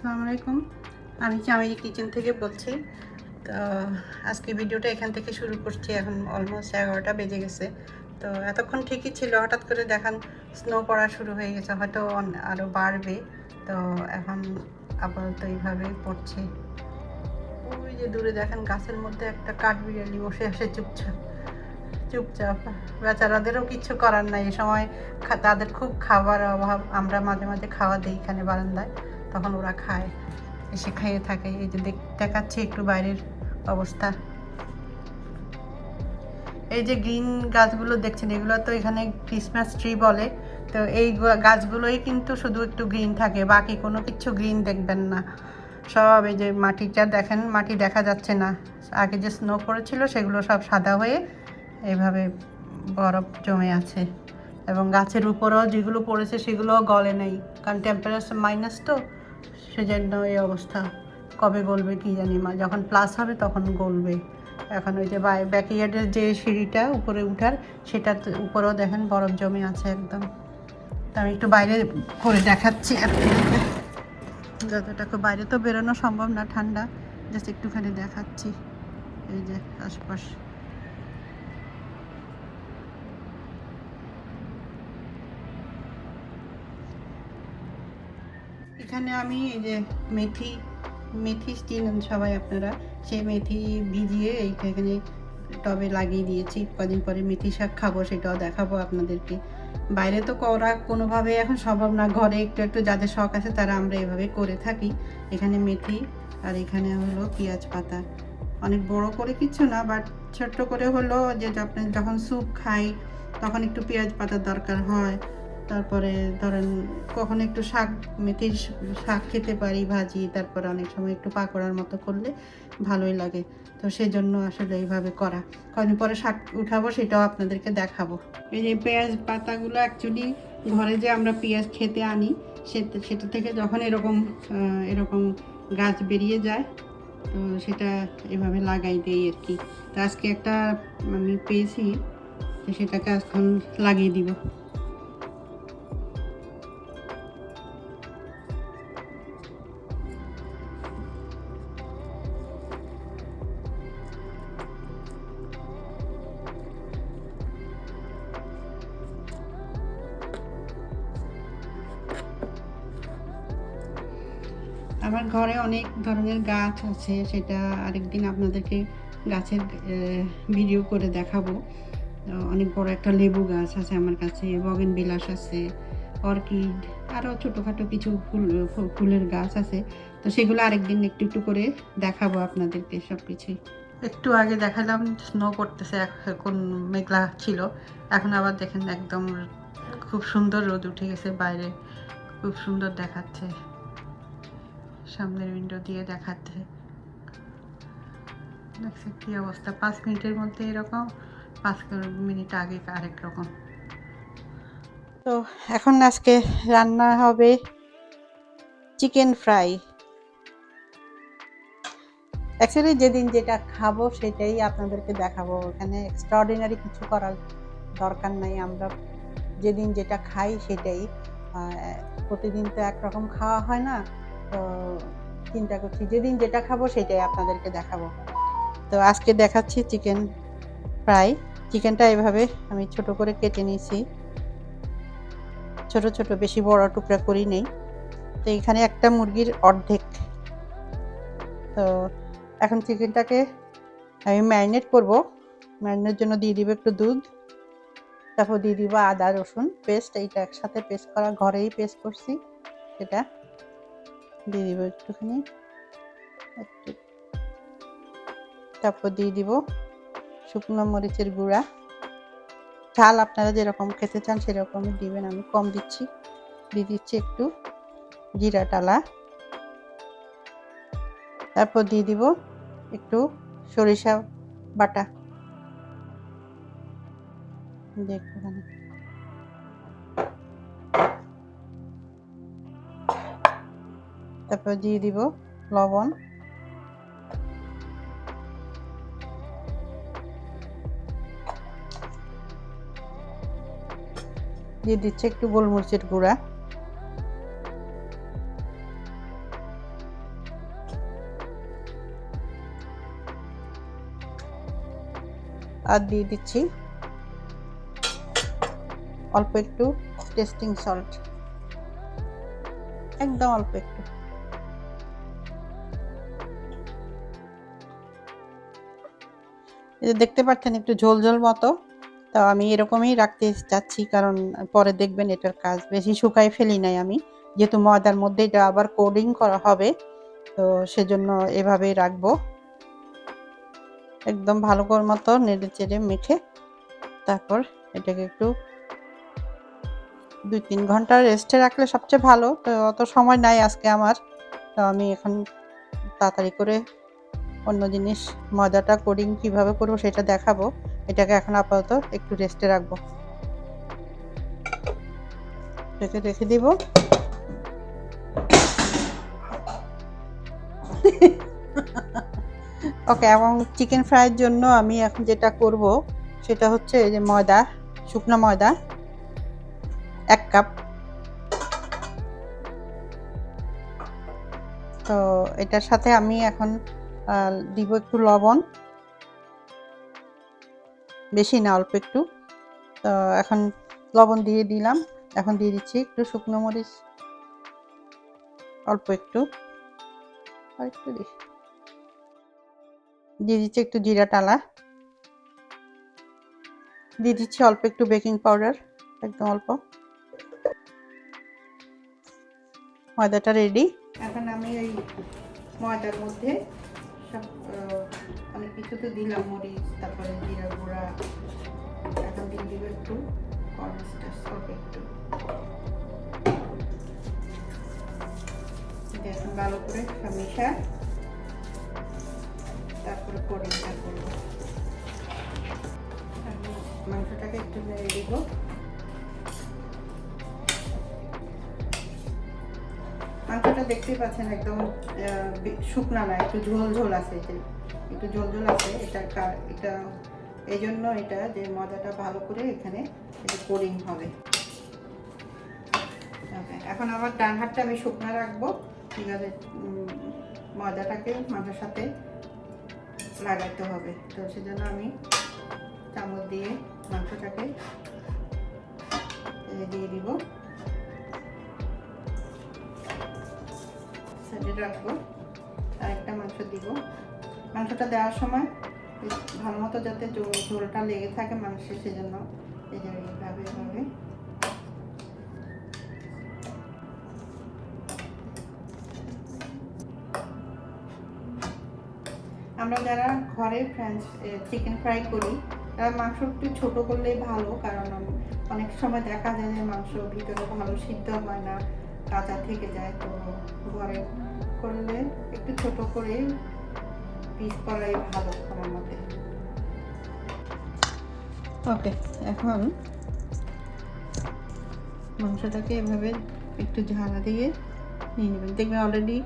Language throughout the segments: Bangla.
আসসালামু আলাইকুম। আমি চামেলি কিচেন থেকে বলছি। তো, আজকে ভিডিওটা এখান থেকে শুরু করছি। এখন অলমোস্ট এগারোটা বেজে গেছে। তো, এতক্ষণ ঠিকই ছিল। হঠাৎ করে দেখান স্নো পড়া শুরু হয়ে গেছে। হয়তো আরও বাড়বে। তো, এখন আপাতত এইভাবে পড়ছে। ওই যে দূরে দেখেন গাছের মধ্যে একটা কাঠ বিড়ালি বসে আসে চুপচাপ। চুপচাপ। বেচারাদেরও কিছু করার নাই। এ সময় তাদের খুব খাবার অভাব। আমরা মাঝে মাঝে খাওয়া দিই এখানে বারান্দায়। তখন ওরা খায়, এসে খেয়ে থাকে। এই যে দেখ- দেখাচ্ছে একটু বাইরের অবস্থা। এই যে গ্রিন গাছগুলো দেখছেন, এগুলো তো এখানে ক্রিসমাস ট্রি বলে। তো এই গাছগুলোই কিন্তু শুধু একটু গ্রিন থাকে, বাকি কোনো কিছু গ্রিন দেখবেন না। সব এই যে মাটিটা দেখেন, মাটি দেখা যাচ্ছে না। আগে যে স্নো পড়েছিল সেগুলো সব সাদা হয়ে এইভাবে বরফ জমে আছে। এবং গাছের উপরেও যেগুলো পড়েছে সেগুলো গলে নেই। কারণ টেম্পারেচার মাইনাস তো। সেজন্য এই অবস্থা। কবে গলবে কি জানি মা, যখন প্লাস হবে তখন গলবে। এখন ওই যে ব্যাকইয়ার্ডের যে সিঁড়িটা উপরে উঠার, সেটার উপরেও দেখেন বরফ জমে আছে একদম। তো আমি একটু বাইরে করে দেখাচ্ছি যতটা বাইরে তো বেরোনো সম্ভব না, ঠান্ডা। জাস্ট একটুখানি দেখাচ্ছি। এই যে আশপাশ। এখানে আমি এই যে মেথি মেথি চিনেন সবাই আপনারা, সেই মেথি ভিজিয়ে এইখানে টবে লাগিয়ে দিয়েছি। কদিন পরে মেথি শাক খাব, সেটাও দেখাবো আপনাদেরকে। বাইরে তো করা কোনোভাবে এখন সম্ভব না, ঘরে একটু একটু যাদের শখ আছে তারা আমরা এভাবে করে থাকি। এখানে মেথি আর এখানে হলো পেঁয়াজ পাতা। অনেক বড় করে কিছু না, বাট ছোট্ট করে হলো যে আপনি যখন স্যুপ খাই, তখন একটু পেঁয়াজ পাতার দরকার হয়। তারপরে ধরেন কখনো একটু শাক, মেথির শাক খেতে পারি, ভাজি, তারপরে অনেক সময় একটু পাকোড়ার মতো করলে ভালোই লাগে। তো সেই জন্য আসলে এইভাবে করা। কদিন পরে শাক উঠাবো, সেটাও আপনাদেরকে দেখাবো। এই যে পেঁয়াজ পাতাগুলো অ্যাকচুয়ালি ঘরে যে আমরা পেঁয়াজ খেতে আনি সে- সেটা থেকে যখন এরকম এরকম গাছ বেরিয়ে যায়, তো সেটা এভাবে লাগাই দেই আর কি। তো আজকে একটা আমি পেয়েছি, তো সেটাকে এখন লাগিয়ে দিব। আমার ঘরে অনেক ধরনের গাছ আছে, সেটা আরেকদিন আপনাদেরকে গাছের ভিডিও করে দেখাবো। অনেক বড় একটা লেবু গাছ আছে আমার কাছে বগেন বিলাস আছে, অর্কিড, আরও ছোটোখাটো কিছু ফুল ফুলের গাছ আছে। তো সেগুলো আরেকদিন একটু একটু করে দেখাবো আপনাদেরকে সব কিছুই একটু আগে দেখালাম স্নো পড়তেছে এখন মেঘলা ছিল। এখন আবার দেখেন একদম খুব সুন্দর রোদ উঠে গেছে বাইরে, খুব সুন্দর দেখাচ্ছে। সামনের উইন্ডো দিয়ে দেখাতে দেখছি কি অবস্থা। পাঁচ মিনিটের মধ্যে এরকম, পাঁচ মিনিট আগে আরেক রকম। তো এখন আজকে রান্না হবে চিকেন ফ্রাই অ্যাকচুয়ালি যেদিন যেটা খাব সেটাই আপনাদেরকে দেখাবো। এখানে এক্সট্রাঅর্ডিনারি কিছু করার দরকার নাই। আমরা যেদিন যেটা খাই সেটাই। প্রতিদিন তো একরকম খাওয়া হয় না। চিন্তা করছি, যেদিন যেটা খাব সেটাই আপনাদেরকে দেখাবো। তো আজকে দেখাচ্ছি চিকেন ফ্রাই। চিকেনটা এভাবে আমি ছোট করে কেটে নিয়েছি। ছোট ছোট, বেশি বড় টুকরা করি নেই। তো এখানে একটা মুরগির অর্ধেক। তো এখন চিকেনটাকে আমি ম্যারিনেট করব। ম্যারিনেট জন্য দিয়ে দিব একটু দুধ। তারপর দিয়ে দিব আদা, রসুন, পেস্ট। এইটা একসাথে পেস্ট করা, ঘরেই পেস্ট করছি। সেটা দিয়ে দিব একটুখানি। একটু তারপর দিয়ে দিব শুকনো মরিচের গুঁড়া। ঝাল আপনারা যেরকম খেতে চান সেরকমই দিবেন, আমি কম দিচ্ছি। দিয়ে দিচ্ছি একটু জিরা টালা। তারপর দিয়ে দিব একটু সরিষা বাটা। দেখুন তারপর দিয়ে দিব লবণ। দিয়ে দিচ্ছে একটু গোলমরিচের গুঁড়া। আর দিয়ে দিচ্ছি অল্প একটু টেস্টিং সল্ট। একদম অল্প একটু। এই যে দেখতে পাচ্ছেন একটু ঝোল ঝোল মতো, তো আমি এরকমই রাখতে চাচ্ছি কারণ পরে দেখবেন এটার কাজ বেশি শুকাই ফেলি নাই আমি। যেহেতু ময়দার মধ্যে এটা আবার কোডিং করা হবে, তো সেজন্য এভাবেই রাখব। একদম ভালো করে মতো নেড়ে চেড়ে মেখে তারপর এটাকে একটু দুই তিন ঘণ্টা রেস্টে রাখলে সবচেয়ে ভালো, তো অত সময় নাই আজকে আমার। তো আমি এখন তাড়াতাড়ি করে অন্য জিনিস ময়দাটা কোডিং কীভাবে করব সেটা দেখাবো। এটাকে এখন আপাতত একটু রেস্টে রাখব। রেখে রেখে দিব। ওকে, এবং চিকেন ফ্রাইয়ের জন্য আমি এখন যেটা করব, সেটা হচ্ছে এই যে ময়দা, শুকনো ময়দা, এক কাপ। তো এটার সাথে আমি এখন দিব একটু লবণ। বেশি না, অল্প একটু। তো এখন লবণ দিয়ে দিলাম। এখন দিয়ে দিচ্ছি একটু শুকনো মরিচ। অল্প একটু। আর একটু দিই। দিয়ে দিচ্ছি একটু জিরা টালা। দিয়ে দিচ্ছি অল্প একটু বেকিং পাউডার, একদম অল্প। ময়দাটা রেডি এখন আমি এই ময়দার মধ্যে কিছু তো দিলাম মরিচ, তারপরে জিরা গুঁড়া, এখন দিয়ে দিব একটু কর্নস্টার্চ অল্প একটু। এখন ভালো করে সব মিশা, তারপরে কোডিংটা করব। মাংসটাকে একটু নেড়ে দিব। মাংসটা দেখতেই পাচ্ছেন একদম শুকনা না, একটু ঝোল ঝোল আছে একটু ঝোল ঝোল আছে, এটা কার এটা এই জন্য এটা যে মজাটা ভালো করে এখানে কোডিং হবে। এখন আবার ডান হাতটা আমি শুকনো রাখব, ঠিক আছে ময়দাটাকে মাংসের সাথে লাগাইতে হবে। তো সেজন্য আমি চামচ দিয়ে মাংসটাকে দিয়ে দিব। সাইডে রাখব, আরেকটা মাংস দিব। মাংসটা দেওয়ার সময় ভালো মতো যাতে ঝোলটা লেগে থাকে মাংসে সেজন্য এই যে এইভাবে এভাবে আমরা যারা ঘরে ফ্রেঞ্চ চিকেন ফ্রাই করি, তারা মাংস একটু ছোট করলেই ভালো, কারণ অনেক সময় দেখা যায় যে মাংস ভিতরে ভালো সিদ্ধ হয় না, কাঁচা থেকে যায়, তো ঘরে করলে একটু ছোট করে পিস করাই ভালো আমার মতে ওকে এখন মাংসটাকে এভাবে একটু ঝালা দিয়ে নিয়ে নেবেন। দেখবেন অলরেডি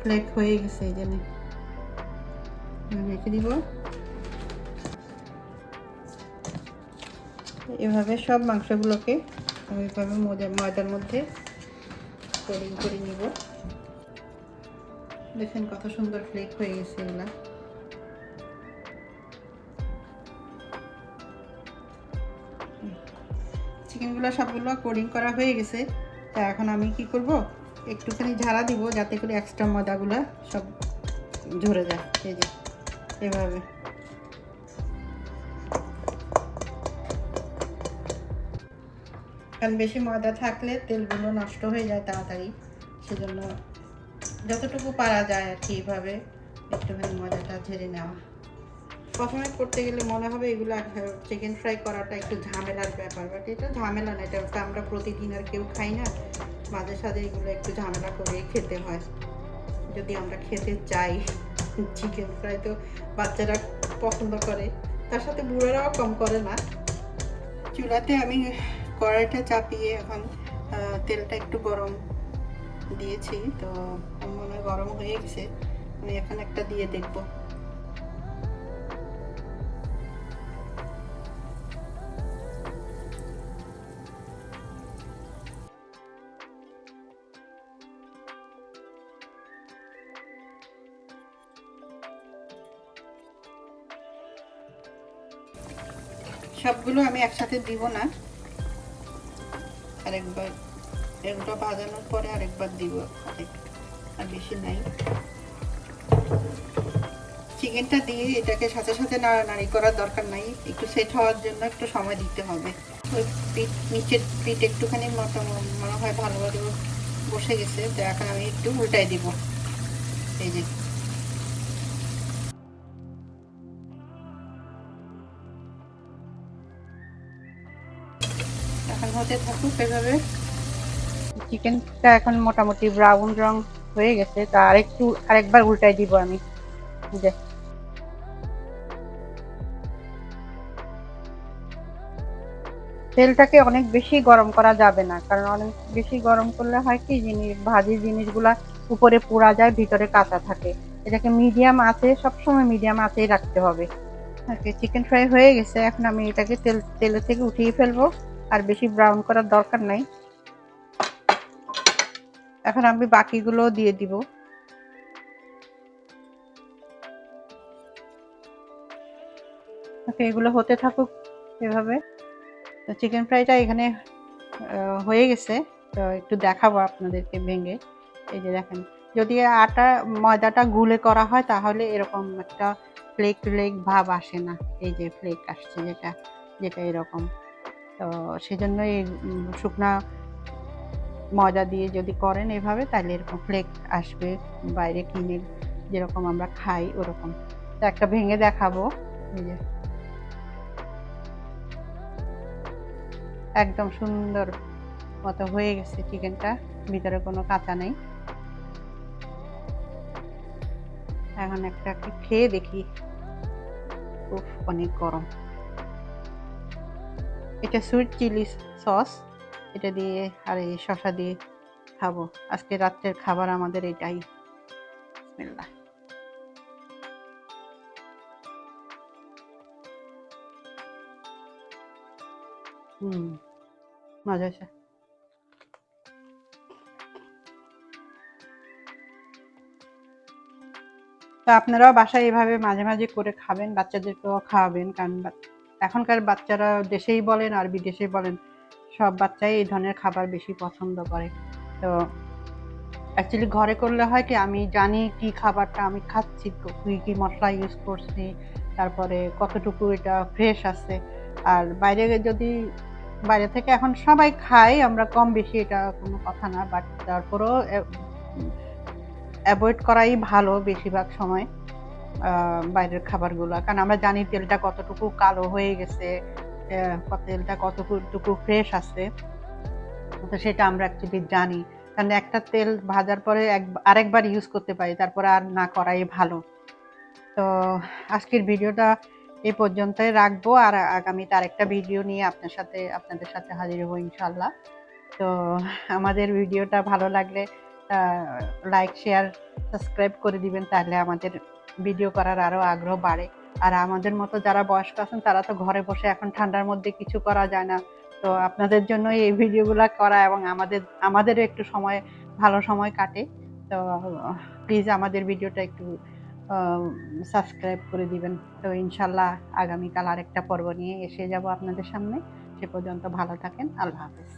ফ্লেক হয়ে গেছে এই জন্য। রেখে দিব। এভাবে সব মাংসগুলোকে আমি এভাবে ময়দা ময়দার মধ্যে করে নিব। দেখেন কত সুন্দর ফ্লেক হয়ে গেছে এগুলা। চিকেনগুলো সবগুলো কোডিং করা হয়ে গেছে। তা এখন আমি কি করব? একটুখানি ঝাড়া দিব যাতে করে এক্সট্রা ময়দাগুলো সব ঝরে যায়। এই যে, এভাবে। কারণ বেশি ময়দা থাকলে তেলগুলো নষ্ট হয়ে যায় তাড়াতাড়ি, সেজন্য যতটুকু পারা যায় আর কি এভাবে একটুখানি ময়দাটা ঝেড়ে নেওয়া। প্রথমে করতে গেলে মনে হবে এগুলো চিকেন ফ্রাই করাটা একটু ঝামেলার ব্যাপার বাট এটা ঝামেলা না, এটা আমরা প্রতিদিন আর কেউ খাই না। মাঝে সাঝে এগুলো একটু ঝামেলা করে খেতে হয়। যদি আমরা খেতে চাই চিকেন ফ্রাই তো বাচ্চারা পছন্দ করে, তার সাথে বুড়োরাও কম করে না। চুলাতে আমি কড়াইটা চাপিয়ে এখন তেলটা একটু গরম দিয়েছি, তো মনে হয় গরম হয়ে গেছে। আমি এখন একটা দিয়ে দেখব। সবগুলো আমি একসাথে দিব না। আরেকবার এগুলো বাজানোর পরে আরেকবার দিব। আর বেশি নাই। চিকেনটা দিয়ে এটাকে সাথে সাথে নাড়ানাড়ি করার দরকার নাই। একটু সেট হওয়ার জন্য একটু সময় দিতে হবে। ওই পিঠ, নিচের পিঠ একটুখানি মতো মনে হয় ভালোভাবে বসে গেছে। তো এখন আমি একটু উল্টাই দিব। এই যে এখন থাকুক এভাবে। চিকেনটা এখন মোটামুটি ব্রাউন রং হয়ে গেছে। তা আরেকটু, আরেকবার উল্টাই দিব আমি। যে তেলটাকে অনেক বেশি গরম করা যাবে না, কারণ অনেক বেশি গরম করলে হয় কি, জিনিস, ভাজি জিনিসগুলা উপরে পোড়া যায়, ভিতরে কাঁচা থাকে। এটাকে মিডিয়াম আছে সবসময় মিডিয়াম আছেই রাখতে হবে। ওকে চিকেন ফ্রাই হয়ে গেছে। এখন আমি এটাকে তেল, তেলে থেকে উঠিয়ে ফেলব। আর বেশি ব্রাউন করার দরকার নাই। এখন আমি বাকিগুলো দিয়ে দিব। এগুলো হতে থাকুক এভাবে। তো চিকেন ফ্রাইটা এখানে হয়ে গেছে। তো একটু দেখাবো আপনাদেরকে ভেঙে। এই যে দেখেন, যদি আটা, ময়দাটা গুলে করা হয় তাহলে এরকম একটা ফ্লেক ফ্লেক ভাব আসে না। এই যে ফ্লেক আসছে যেটা যেটা এরকম। তো সেজন্য এই শুকনা ময়দা দিয়ে যদি করেন এভাবে, তাহলে এরকম ফ্লেক আসবে বাইরে কিনে, যেরকম আমরা খাই ওরকম। তো একটা ভেঙে দেখাবো একদম সুন্দর মতো হয়ে গেছে চিকেনটা, ভিতরে কোনো কাঁচা নেই। এখন একটা খেয়ে দেখি। উফ, অনেক গরম। এটা সুইট চিলি সস এটা দিয়ে আর এই শসা দিয়ে খাব। আজকে রাত্রের খাবার আমাদের এটাই। বিসমিল্লাহ। হুম, মজা আছে তো আপনারাও বাসায় এভাবে মাঝে মাঝে করে খাবেন, বাচ্চাদেরকেও খাওয়াবেন, কারণ এখনকার বাচ্চারা দেশেই বলেন আর বিদেশে বলেন, সব বাচ্চাই এই ধরনের খাবার বেশি পছন্দ করে। তো অ্যাকচুয়ালি ঘরে করলে হয় কি, আমি জানি কি খাবারটা আমি খাচ্ছি কী কি মশলা ইউজ করছি, তারপরে কতটুকু এটা ফ্রেশ আছে। আর বাইরে যদি, বাইরে থেকে এখন সবাই খায়, আমরা কম বেশি এটা কোনো কথা না বাট তারপরেও অ্যাভয়েড করাই ভালো বেশিরভাগ সময়। বাইরের খাবারগুলো। কারণ আমরা জানি তেলটা কতটুকু কালো হয়ে গেছে তেলটা কতটুকু ফ্রেশ আছে। তো সেটা আমরা অ্যাকচুয়ালি জানি। কারণ একটা তেল ভাজার পরে এক আরেকবার ইউজ করতে পারি, তারপরে আর না করাই ভালো। তো আজকের ভিডিওটা এই পর্যন্তই রাখব, আর আগামীতে আরেকটা ভিডিও নিয়ে আপনার সাথে, আপনাদের সাথে হাজির হব ইনশাল্লাহ তো আমাদের ভিডিওটা ভালো লাগলে লাইক শেয়ার সাবস্ক্রাইব করে দিবেন, তাহলে আমাদের ভিডিও করার আরও আগ্রহ বাড়ে। আর আমাদের মতো যারা বয়স্ক আছেন, তারা তো ঘরে বসে এখন ঠান্ডার মধ্যে কিছু করা যায় না। তো আপনাদের জন্য এই ভিডিওগুলো করা এবং আমাদের, আমাদেরও একটু সময়, ভালো সময় কাটে। তো প্লিজ আমাদের ভিডিওটা একটু সাবস্ক্রাইব করে দিবেন। তো ইনশাল্লাহ আগামীকাল আরেকটা পর্ব নিয়ে এসে যাব আপনাদের সামনে। সে পর্যন্ত ভালো থাকেন। আল্লাহ হাফেজ।